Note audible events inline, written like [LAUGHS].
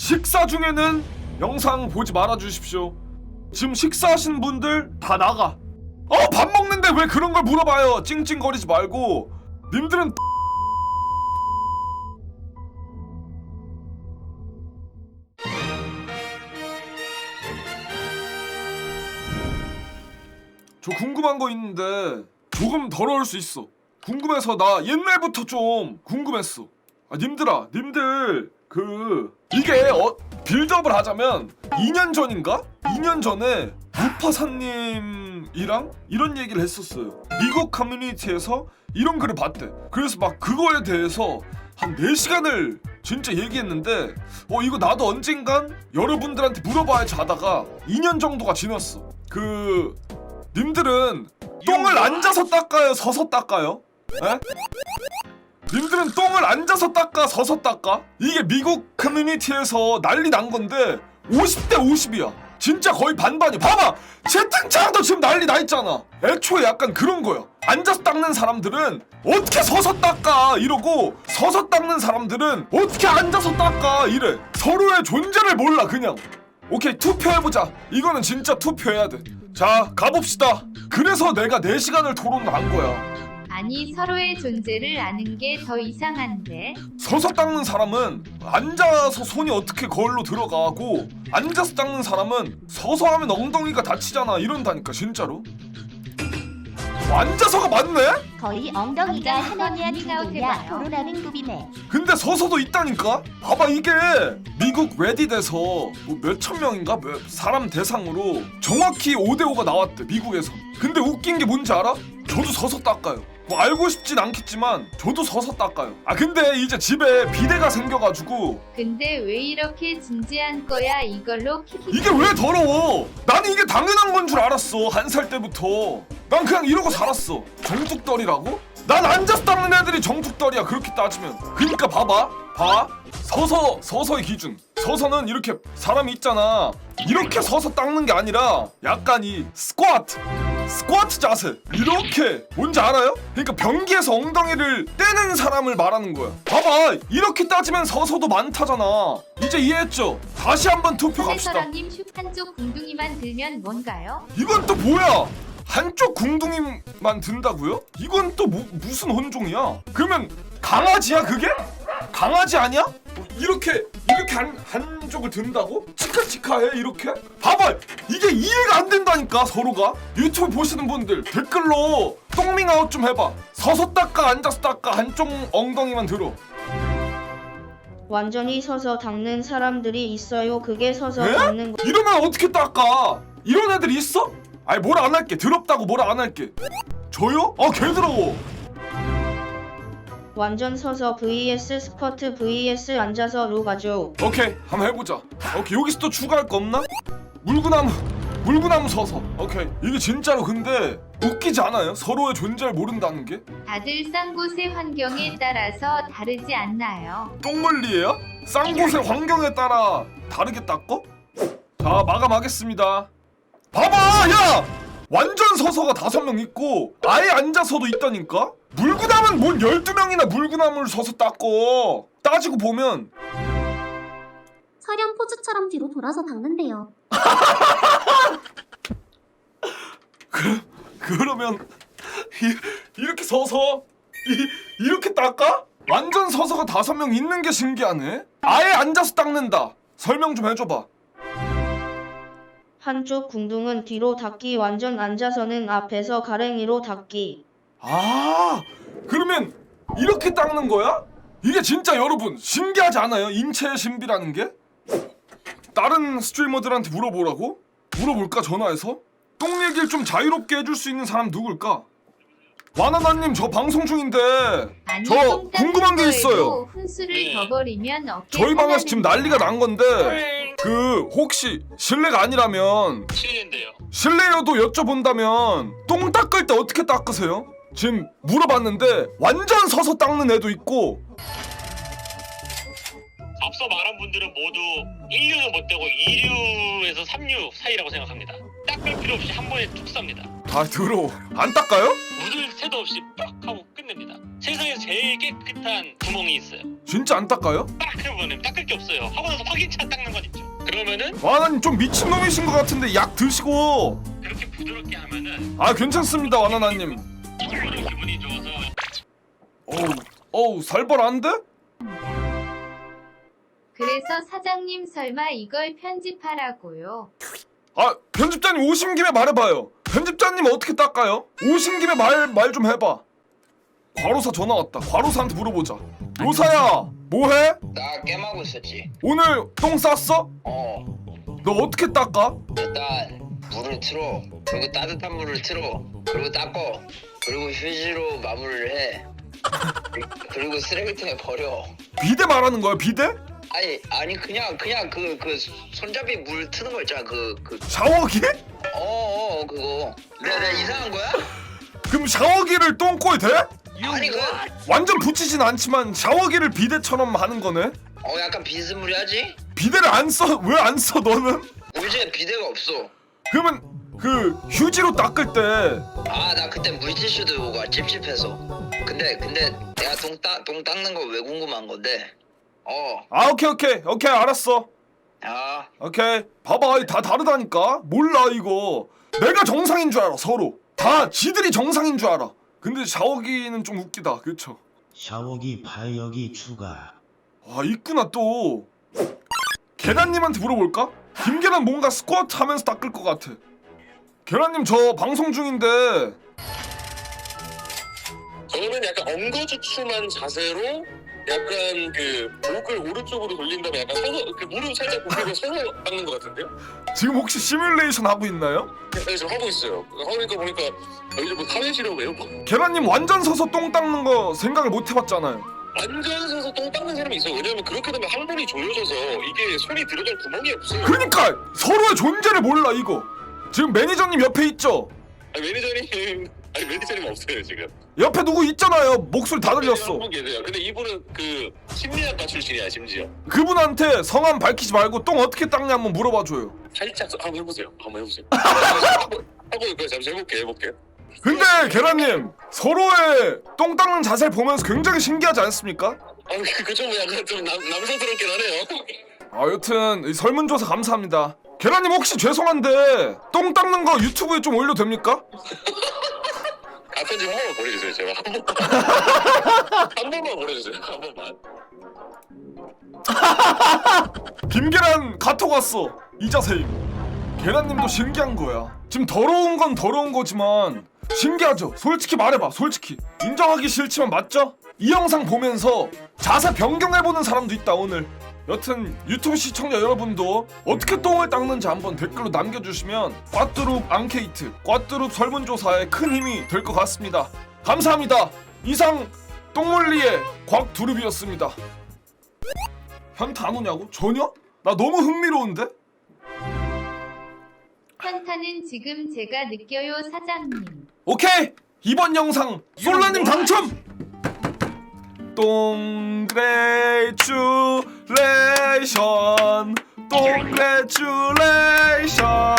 식사 중에는 영상 보지 말아 주십시오. 지금 식사하신 분들 다 나가. 어 밥 먹는데 왜 그런 걸 물어봐요? 찡찡거리지 말고. 님들은 저 궁금한 거 있는데 조금 더러울 수 있어. 궁금해서 나 옛날부터 좀 궁금했어. 아 님들아, 님들 그 이게 어, 빌드업을 하자면 2년 전인가? 2년 전에 무파사님이랑 이런 얘기를 했었어요. 미국 커뮤니티에서 이런 글을 봤대. 그래서 막 그거에 대해서 한 4시간을 진짜 얘기했는데 어 이거 나도 언젠간 여러분들한테 물어봐야지 하다가 2년 정도가 지났어. 그 님들은 똥을 앉아서 닦아요, 서서 닦아요? 에? 님들은 똥을 앉아서 닦아, 서서 닦아? 이게 미국 커뮤니티에서 난리 난 건데 50대 50이야. 진짜 거의 반반이. 봐봐, 채팅창도 지금 난리 나 있잖아. 애초에 약간 그런 거야. 앉아서 닦는 사람들은 어떻게 서서 닦아 이러고 서서 닦는 사람들은 어떻게 앉아서 닦아 이래. 서로의 존재를 몰라 그냥. 오케이 투표해보자 이거는 진짜 투표해야 돼 자 가봅시다 그래서 내가 4시간을 토론을 한 거야 아니 서로의 존재를 아는 게 더 이상한데 서서 닦는 사람은 앉아서 손이 어떻게 거울로 들어가고 앉아서 닦는 사람은 서서 하면 엉덩이가 다치잖아 이런다니까 진짜로 뭐 앉아서가 맞네? 거의 엉덩이가 하나냐 해봐요. 토론하는 급이네. 근데 서서도 있다니까? 봐봐 이게 미국 레딧에서 뭐 몇천 명인가 몇 사람 대상으로 정확히 5대5가 나왔대 미국에서 근데 웃긴 게 뭔지 알아? 저도 서서 닦아요 뭐 알고 싶진 않겠지만 저도 서서 닦아요. 아 근데 이제 집에 비대가 생겨가지고 근데 왜 이렇게 진지한 거야? 이걸로 키키 이게 왜 더러워? 나는 이게 당연한 건 줄 알았어 한 살 때부터. 난 그냥 이러고 살았어. 정뚝떨이라고? 난 앉아서 닦는 애들이 정뚝떨이야 그렇게 따지면. 그니까 봐봐 봐. 서서 서서의 기준. 서서는 이렇게 사람이 있잖아. 이렇게 서서 닦는 게 아니라 약간 이 스쿼트 스쿼트 자세 이렇게 뭔지 알아요? 그러니까 변기에서 엉덩이를 떼는 사람을 말하는 거야 봐봐 이렇게 따지면 서서도 많다잖아 이제 이해했죠? 다시 한번 투표 갑시다 슈 한쪽 궁둥이만 들면 뭔가요? 이건 또 뭐야? 한쪽 궁둥이만 든다고요? 이건 또 뭐, 무슨 혼종이야? 그러면 강아지야 그게? 강아지 아니야? 뭐 이렇게 이렇게 한 한쪽을 든다고? 치카치카해 이렇게? 봐봐 이게 이해가 안 된다니까 서로가 유튜브 보시는 분들 댓글로 똥밍아웃 좀 해봐 서서 닦아 앉아서 닦아 한쪽 엉덩이만 들어 완전히 서서 닦는 사람들이 있어요. 그게 서서 에? 닦는 거. 이러면 어떻게 닦아? 이런 애들 있어? 아니 뭐라 안 할게 더럽다고 뭐라 안 할게 저요? 아 개더러워 완전 서서 vs 스쿼트 vs 앉아서 로 가죠. 오케이 한번 해보자 오케이 여기서 또 추가할 거 없나? 물구나무 물구나무 서서 오케이 이게 진짜로 근데 웃기지 않아요? 서로의 존재를 모른다는 게? 다들 쌍곳의 환경에 따라서 다르지 않나요? 똥물리예요? 쌍곳의 환경에 따라 다르게 닦어? 자 마감하겠습니다 봐봐 야! 완전 서서가 다섯 명 있고 아예 앉아서도 있다니까? 물 구나무는 뭔 12명이나 물구나무를 서서 닦어 따지고 보면 서련 포즈처럼 뒤로 돌아서 닦는데요. [LAUGHS] 그러면 이, 이렇게 서서 이, 이렇게 닦아? 완전 서서가 다섯 명 있는 게 신기하네 아예 앉아서 닦는다 설명 좀 해줘봐 한쪽 궁둥은 뒤로 닦기 완전 앉아서는 앞에서 가랭이로 닦기. 아 그러면 이렇게 닦는 거야? 이게 진짜 여러분 신기하지 않아요? 인체의 신비라는 게? 다른 스트리머들한테 물어보라고? 물어볼까 전화해서? 똥 얘기를 좀 자유롭게 해줄 수 있는 사람 누굴까? 와나나님 저 방송 중인데 아니 저 궁금한 게 있어요 훈수를 더 버리면 어깨 저희 방에서 지금 난리가 난 건데 네. 그 혹시 실례가 아니라면 실례인데요. 실례여도 여쭤본다면 똥 닦을 때 어떻게 닦으세요? 지금 물어봤는데 완전 서서 닦는 애도 있고 앞서 말한 분들은 모두 1류는 못 되고 2류에서 3류 사이라고 생각합니다. 닦을 필요 없이 한 번에 툭 쌉니다. 다 들어 안 닦아요? 묻을 새도 없이 빡 하고 끝냅니다. 세상에서 제일 깨끗한 구멍이 있어요. 진짜 안 닦아요? 딱 해보면 닦을 게 없어요. 하고 나서 확인차 닦는 건 있죠. 그러면은 와나님 좀 미친놈이신 것 같은데 약 드시고 그렇게 부드럽게 하면은 아 괜찮습니다 와나나님 어우 어우 살벌한데? 그래서 사장님 설마 이걸 편집하라고요? 아 편집자님 오신 김에 말해봐요 편집자님 어떻게 닦아요? 오신 김에 말 말 좀 해봐 과로사 전화 왔다 과로사한테 물어보자 로사야 뭐해? 나 게임하고 있었지. 오늘 똥 쌌어? 어, 너 어떻게 닦아? 일단 물을 틀어. 그리고 따뜻한 물을 틀어. 그리고 닦어. 그리고 휴지로 마무리를 해. 그리고 쓰레기통에 버려. 비데 말하는 거야 비데? 아니, 아니 그냥 그냥 그 그 손잡이 물 트는 거 있잖아. 그 그. 샤워기? 어, 어, 그거. 내가 내가 이상한 거야? 그럼 샤워기를 똥꼬에 대? 아니 그. 완전 붙이진 않지만 샤워기를 비데처럼 하는 거네? 어, 약간 비스무리하지? 비데를 안 써? 왜 안 써 너는? 우리 집에 비데가 없어. 그러면 그 휴지로 닦을 때 아, 나 그때 물티슈 들고 가 찝찝해서. 근데 근데 내가 똥닦똥 닦는 거 왜 궁금한 건데? 어, 아 오케이 오케이. 오케이 알았어. 아, 오케이. 봐봐 다 다르다니까. 몰라 이거. 내가 정상인 줄 알아 서로. 다 지들이 정상인 줄 알아. 근데 샤워기는 좀 웃기다 그쵸? 샤워기 발열기 추가. 아 있구나 또. 계란님한테 물어볼까? 김계란 뭔가 스쿼트 하면서 닦을 것 같아 계란님 저 방송 중인데 저는 약간 엉거주춤한 자세로 약간 그 목을 오른쪽으로 돌린 다음에 약간 서서 그 무릎 살짝 굽히고 서서 닦는 것 같은데요? 지금 혹시 시뮬레이션 하고 있나요? 네, 지금 하고 있어요. 하니까 보니까 여기서 뭐 사회시려고요? 뭐. 계란님 완전 서서 똥 닦는 거 생각을 못 해봤잖아요 완전 서서 똥 닦는 사람이 있어요. 왜냐면 그렇게 되면 한 번이 조여져서 이게 손이 들어갈 구멍이 없어요. 그러니까 서로의 존재를 몰라 이거 지금 매니저님 옆에 있죠? 아니, 매니저님 [LAUGHS] 아니 매니저님 없어요 지금. 옆에 누구 있잖아요 목소리 다 들렸어 한분 계세요. 근데 이분은 그 심리학과 출신이야 심지어. 그분한테 성함 밝히지 말고 똥 어떻게 닦냐 한번 물어봐줘요 살짝 한번 해보세요. 한번 해보세요. 하고 하고 있고요. 잠시 해볼게요. 해볼게요. 근데 계란님 서로의 똥 닦는 자세를 보면서 굉장히 신기하지 않습니까? 아, 그좀 약간 좀 남, 남성스럽긴 하네요. 아 여튼 이 설문조사 감사합니다 계란님 혹시 죄송한데 똥 닦는 거 유튜브에 좀 올려도 됩니까? [LAUGHS] 가편지 한 번 만 보내주세요. 제발 한 번만. [LAUGHS] 한 번만 보내주세요. 한 번만. [LAUGHS] 김계란 카톡 왔어 이 자세임 계란님도 신기한 거야 지금 더러운 건 더러운 거지만 신기하죠 솔직히 말해봐 솔직히 인정하기 싫지만 맞죠? 이 영상 보면서 자세 변경해보는 사람도 있다 오늘 여튼 유튜브 시청자 여러분도 어떻게 똥을 닦는지 한번 댓글로 남겨주시면 꽈뚜룹 앙케이트 꽈뚜룹 설문조사에 큰 힘이 될 것 같습니다 감사합니다 이상 똥물리의 곽두릅이었습니다 현타 안 오냐고? 전혀? 나 너무 흥미로운데? 현타는 지금 제가 느껴요 사장님. 오케이! 이번 영상 솔라님 당첨! 똥그레츄레이션 똥그레츄레이션